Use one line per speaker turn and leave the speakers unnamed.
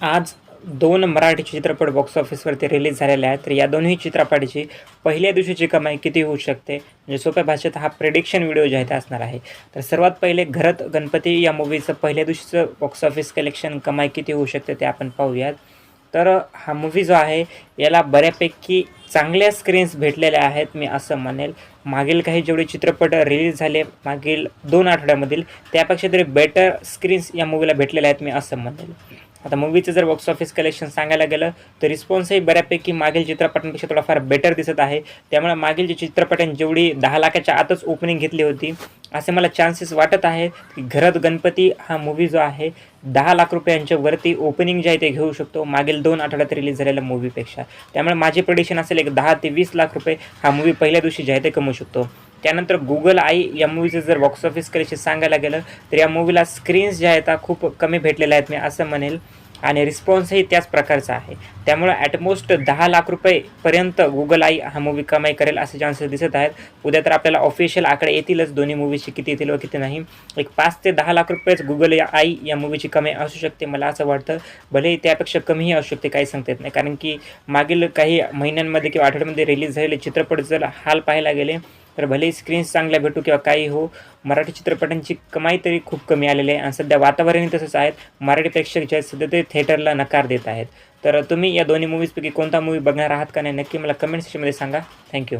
आज दोन मराठी चित्रपट बॉक्स ऑफिसवरती रिलीज झालेले आहेत. तर या दोन्ही चित्रपटाची पहिल्या दिवशीची कमाई किती होऊ शकते? म्हणजे सोप्या भाषेत हा प्रेडिक्शन व्हिडिओ जे आहे ते असणार आहे. तर सर्वात पहिले घरात गणपती या मूवीचं पहिल्या दिवशीचं बॉक्स ऑफिस कलेक्शन कमाई किती होऊ शकते ते आपण पाहूयात. तर हा मूवी जो आहे याला बऱ्यापैकी चांगल्या स्क्रीन्स भेटलेल्या आहेत मी असं म्हणेल. मागील काही जेवढे चित्रपट रिलीज झाले मागील दोन आठवड्यामधील त्यापेक्षा तरी बेटर स्क्रीन्स या मूवीला भेटलेल्या आहेत मी असं म्हणेल. आता मूवीचं जर बॉक्स ऑफिस कलेक्शन सांगायला गेलं तर रिस्पॉन्सही बऱ्यापैकी मागील चित्रपटांपेक्षा थोडाफार बेटर दिसत आहे. त्यामुळे मागील जे चित्रपटांनी जेवढी दहा लाखाच्या आतच ओपनिंग घेतली होती असे मला चान्सेस वाटत आहे की घरात गणपती हा मूवी जो आहे दहा लाख रुपयांच्या वरती ओपनिंग जे आहे ते घेऊ शकतो मागील दोन आठवड्यात रिलीज झालेल्या मूवीपेक्षा त्यामुळे माझे प्रडिशन असेल एक दहा ते वीस लाख रुपये हा मूवी पहिल्या दिवशी जे आहे ते कमवू शकतो. त्यानंतर गुगल आई या मूवीचं जर बॉक्स ऑफिस कलेक्शन सांगायला गेलं तर या मूवीला स्क्रीन्स ज्या आहेत त्या खूप कमी भेटलेल्या आहेत मी असं म्हणेल. आणि रिस्पॉन्सही त्याच प्रकारचा आहे. त्यामुळं ॲटमोस्ट दहा लाख रुपयेपर्यंत गुगल आई हा मूवी कमाई करेल असे चान्सेस दिसत आहेत. उद्या तर आपल्याला ऑफिशियल आकडे येतीलच दोन्ही मूवीची किती येतील व किती नाही. एक पाच ते दहा लाख रुपयेच गुगल आई या मूवीची कमाई असू शकते मला असं वाटतं. भलेही त्यापेक्षा कमीही असू शकते काही सांगता येत नाही. कारण की मागील काही महिन्यांमध्ये किंवा आठवड्यामध्ये रिलीज झालेले चित्रपट जर हाल पाहायला गेले तर भलेही स्क्रीन्स चांगल्या भेटू किंवा काही हो मराठी चित्रपटांची कमाई तरी खूप कमी आलेली आहे आणि सध्या वातावरणही तसंच आहेत मराठी प्रेक्षक जे आहेत सध्या ते थिएटरला नकार देत आहेत. तर तुम्ही या दोन्ही मूवीजपैकी कोणता मूवी बघणार आहात का नाही नक्की मला कमेंट सेक्शनमध्ये सांगा. थँक्यू